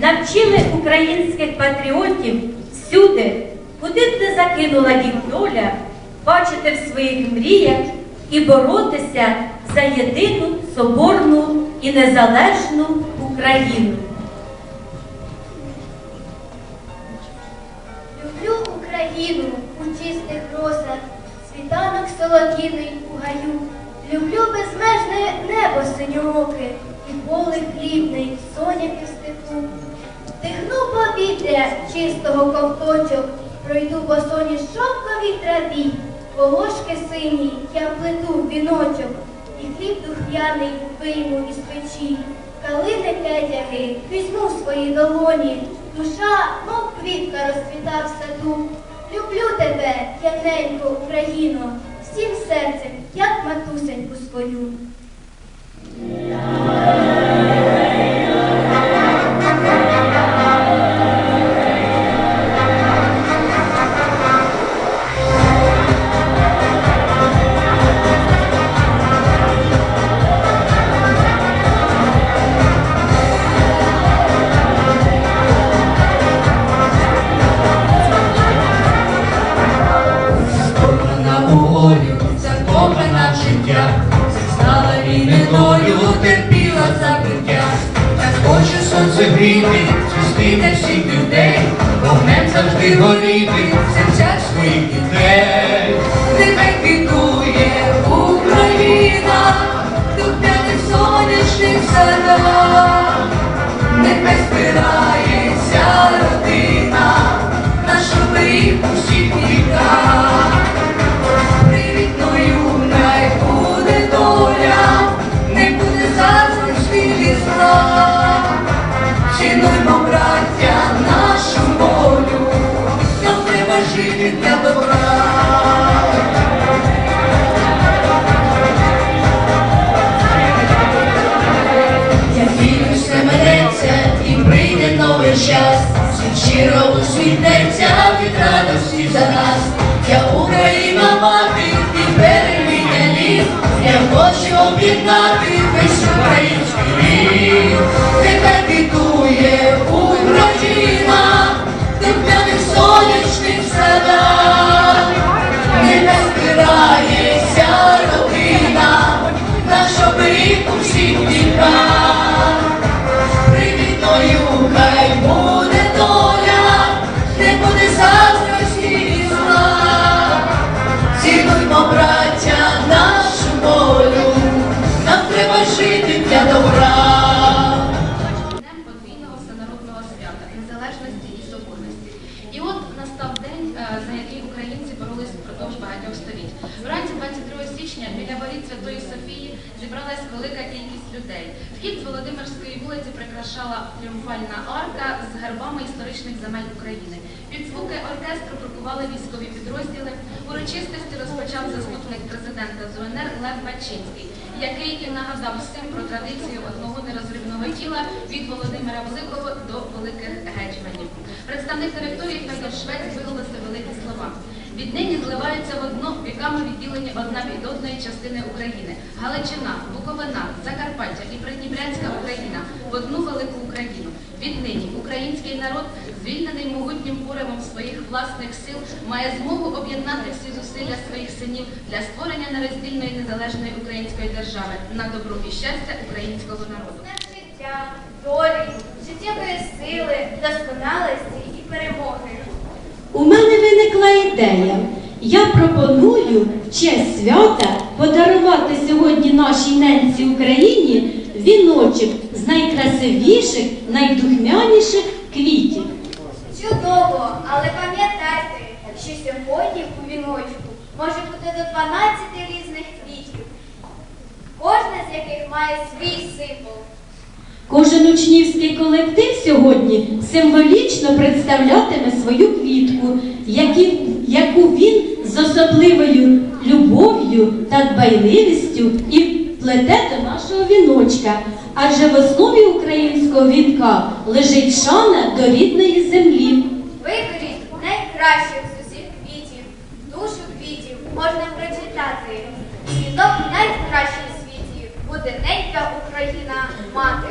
навчили українських патріотів всюди, куди б не закинула їх доля, бачити в своїх мріях і боротися за єдину соборну і незалежну Україну. Люблю Україну у чистих росах, світанок солов'їний у гаю. Люблю безмежне небо синьооке і поле хлібний, соняхи в степу. Повітря чистого ковточок, пройду босоні шовковій траві, по ложки синій я плету віночок, і хліб духмяний вийму із печі. Калини п'ятяги візьму в свої долоні, душа, мов квітка розцвіта в саду. Люблю тебе, яненько, Україно, всім серцем, як матусеньку свою. Lord. Сонце гріти, для всіх людей, вогнем завжди горіти, в серцях своїх дітей. Нехай квітує Україна, духмяних сонячних садах, треба для добра. Подвійного всенародного свята незалежності і соборності. І от настав день, е, за який українці боролись впродовж багатьох століть. Вранці 22 січня біля воріт Святої Софії зібралась велика кількість людей. Вхід з Володимирської вулиці прикрашала тріумфальна арка з гербами історичних земель України. Під звуки оркестру крокували військові підрозділи. Урочистості розпочав заступник президента ЗУНР Лев Бачинський, який і нагадав всім про традицію одного нерозривного тіла від Володимира Великого до великих гетьманів. Представник території Федор Швець виголосив великі слова. Віднині зливаються в одно віками відділені одна від одної частини України. Галичина, Буковина, Закарпаття і Придніпрянська Україна в одну велику Україну. Віднині український народ, звільнений могутнім поривом своїх власних сил, має змогу об'єднати всі зусилля своїх синів для створення нероздільної незалежної української держави на добро і щастя українського народу. життя, долі, життєвої сили, досконалості і перемоги. У мене виникла ідея. Я пропоную в честь свята подарувати сьогодні нашій ненці Україні віночок з найкрасивіших, найдухмяніших квітів. Чудово, але пам'ятайте, що сьогодні у віночку може бути до 12 різних квітів, кожна з яких має свій символ. Кожен учнівський колектив сьогодні символічно представлятиме свою квітку, яку він з особливою любов'ю та дбайливістю і плете до нашого віночка адже в основі українського вінка лежить шана до рідної землі. Виберіть найкращих з усіх квітів, душу квітів можна прочитати. Світок найкращий в світі буде ненька Україна мати.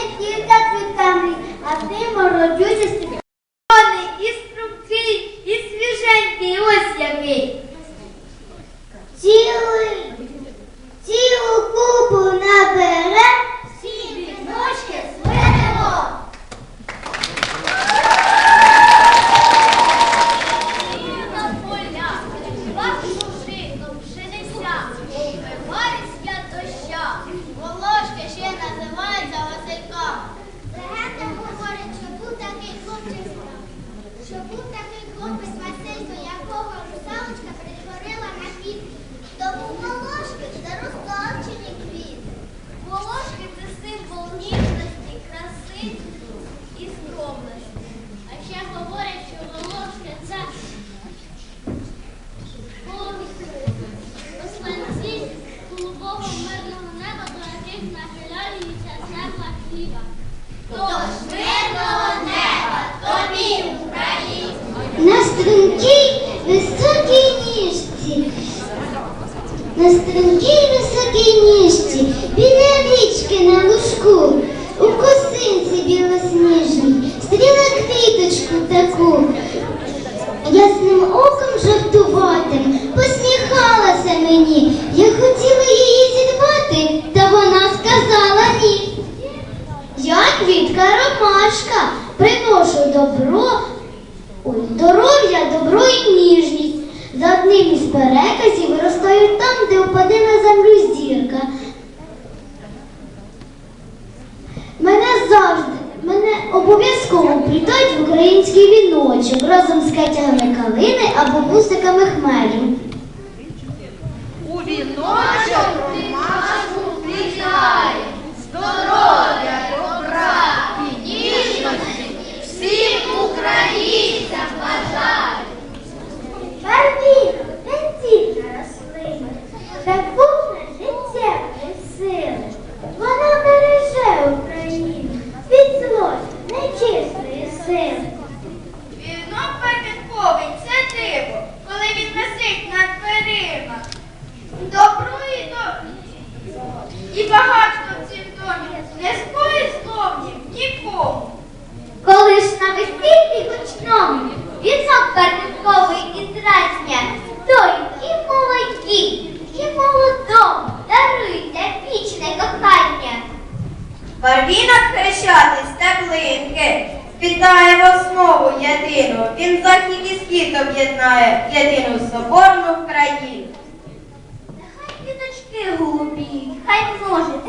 не хліб за цвітами, а ти мородючись пташка, приношу добро, ой, здоров'я, добро і ніжність. За одним із переказів виростають там, де впаде на землю зірка. Мене завжди, мене обов'язково плітають в український віночок разом з катягами калини або бусиками хмелю. У віночок ти нашу плітай, здоров'я!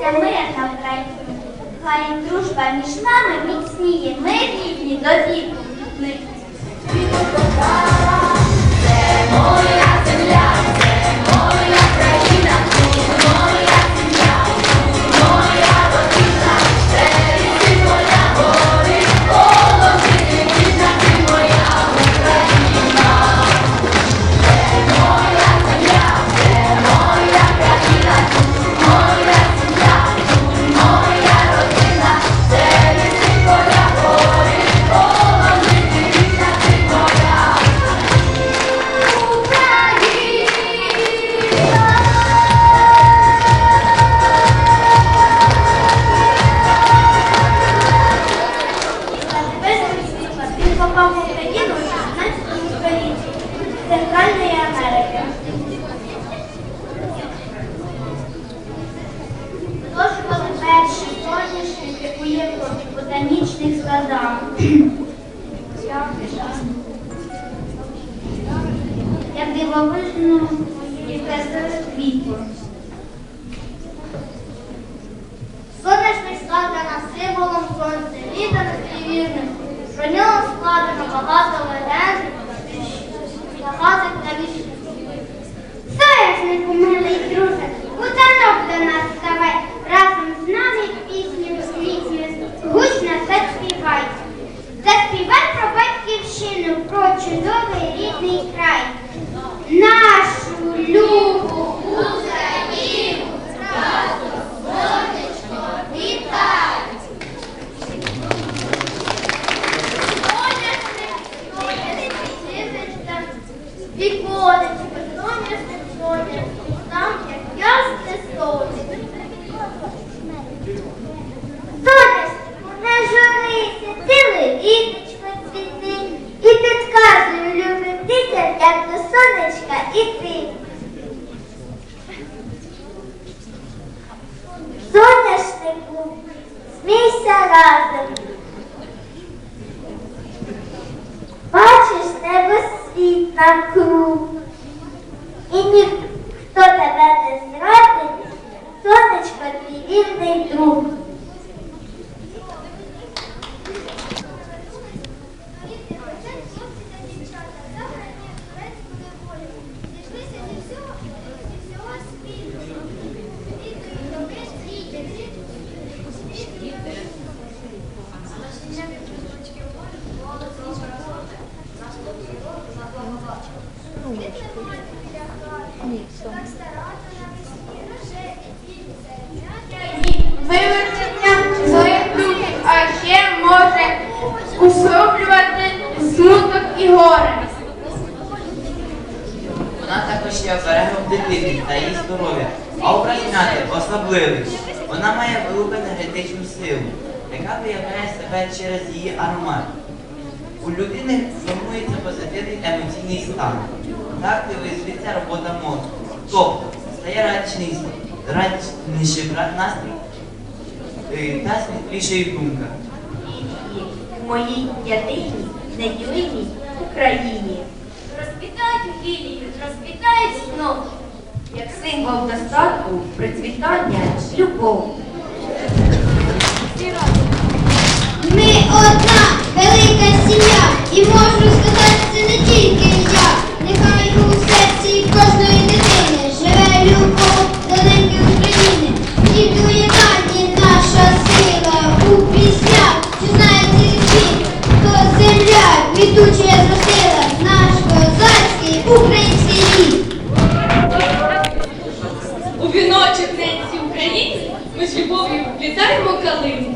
щастя, мир нам край. Хай дружба між нами міцніє, ми рівні до віку. Особливий. Вона має велику енергетичну силу, яка виявляє себе через її аромат. У людини формується позитивний емоційний стан. Так визвиться робота мозку. Тобто стає радісніший настрій е, та світлішою думка. у моїй єдиній, неділимій Україні, Розквітають гілії, розквітають знов. Як символ достатку, процвітання, любов. Ми одна велика сім'я, і можу любов'ю вітаємо калину.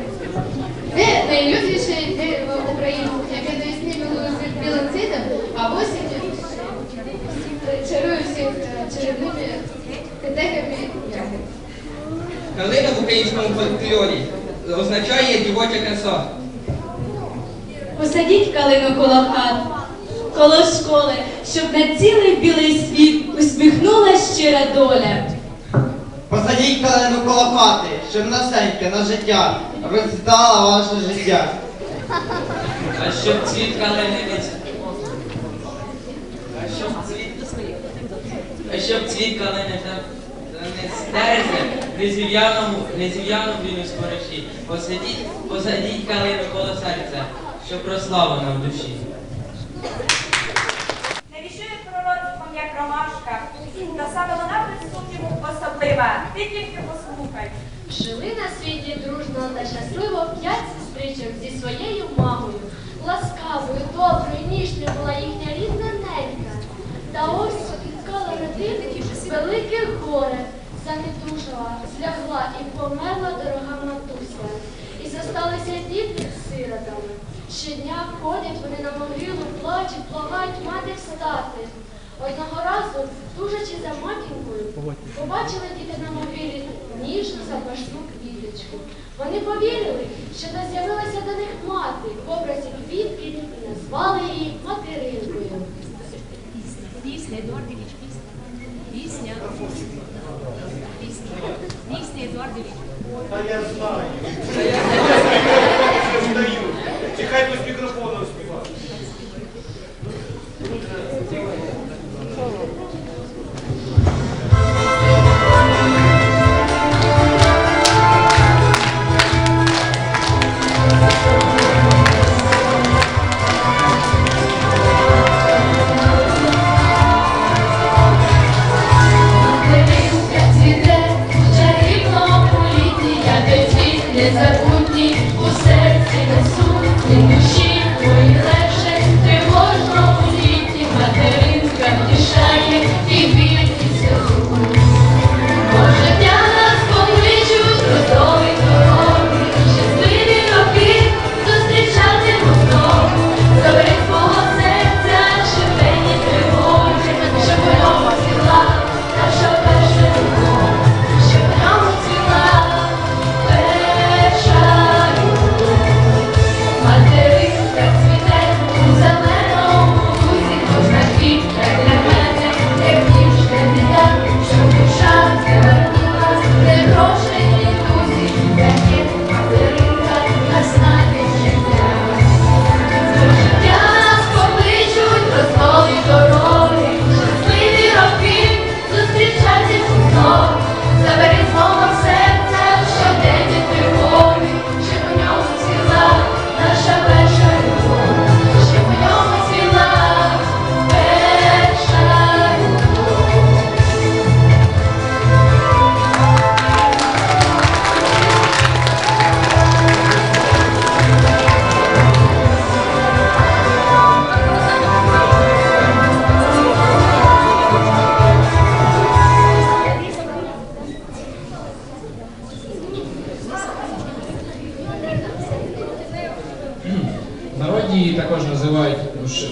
Це найлюбніше дерево українців, яке до весни милує білим цвітом, а в осінь чарує всіх е, чарівними ягід. Калина в українському фольклорі означає дівоча краса. Посадіть калину коло хат, коло школи, щоб на цілий білий світ усміхнула щира доля. Посадіть калину коло хати, щоб насеньке на життя розцвітало ваше життя. А щоб цвіт калини не ц- А щоб цвіт А щоб цвіт калини та та не стерся, не зів'яному, не зів'яному він у. Посадіть, посадіть калину коло серця, щоб росла вона в душі. Не віщує пророцтвом, як ромашка, та саме вона особлива. Ти тільки послухай. Жили на світі дружно та щасливо п'ять сестричок зі своєю мамою. Ласкавою, доброю, ніжною була їхня рідна ненька. Та ось спіткала родинки велике горе. Занедужала, злягла і померла дорога матуся. І зосталися діти сиротами. Щодня ходять вони на могилу, плачуть, благають мати встати. Одного разу, тужачи за матінкою, побачили діти на могилі ніжну запашну квіточку. Вони повірили, що то з'явилася до них мати в образі квітки і назвали її материнкою. Пісня, Едуардович, пісня. Пісня. Пісня. Пісня, Едуардович. Та я знаю. у серці несу, і душі твої легше тривожно у літі матері.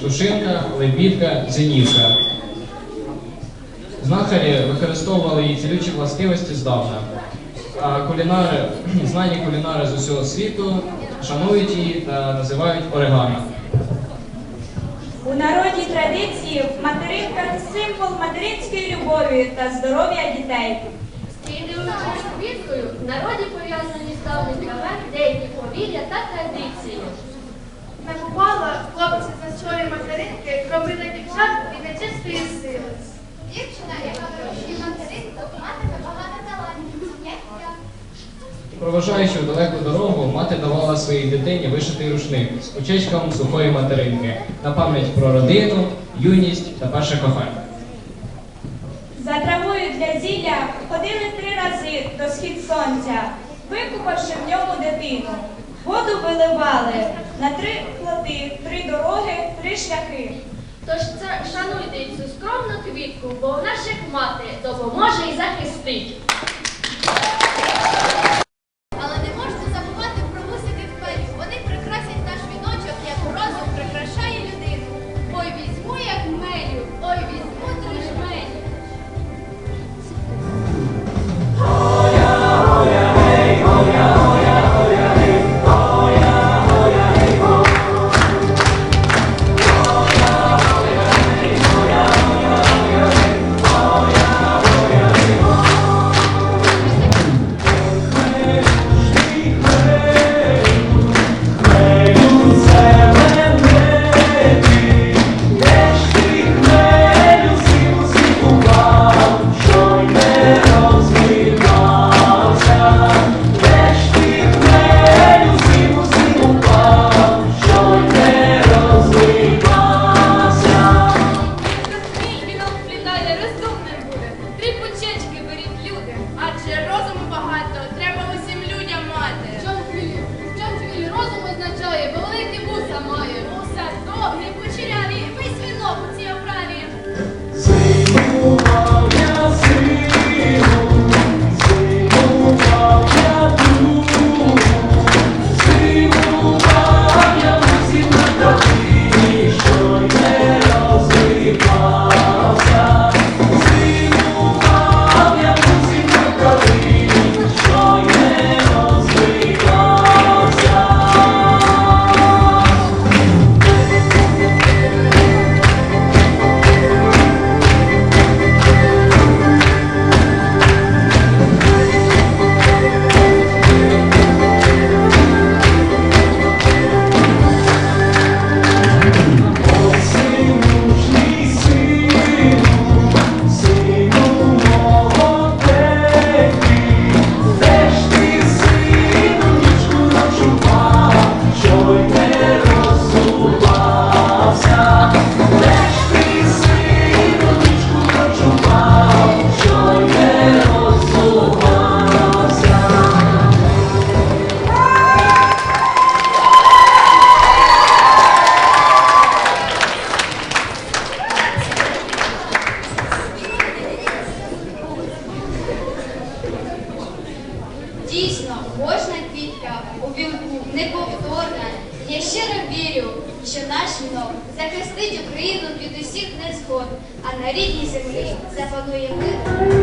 Крушинка, лебідка, зенівка. Знахарі використовували її цілючі властивості здавна. А кулінари, знані кулінари з усього світу шанують її та називають орегано. У народній традиції материнка символ материнської любові та здоров'я дітей. Цією квіткою в народі пов'язані з давніх давен деякі повір'я та традиції. Не бувало, хлопці за своєї материнки робили дівчат від нечистої сили. Дівчина, яка вирощує материнку, матиме багато талантів. Проважаючи в далеку дорогу, мати давала своїй дитині вишитий рушник з кучечком сухої материнки на пам'ять про родину, юність та перше кохання. За травою для зілля ходили три рази до схід сонця, викупавши в ньому дитину. Воду виливали на три плати, три дороги, три шляхи. Тож це шануйте цю скромну квітку, бо вона ж як мати допоможе і захистить. Україну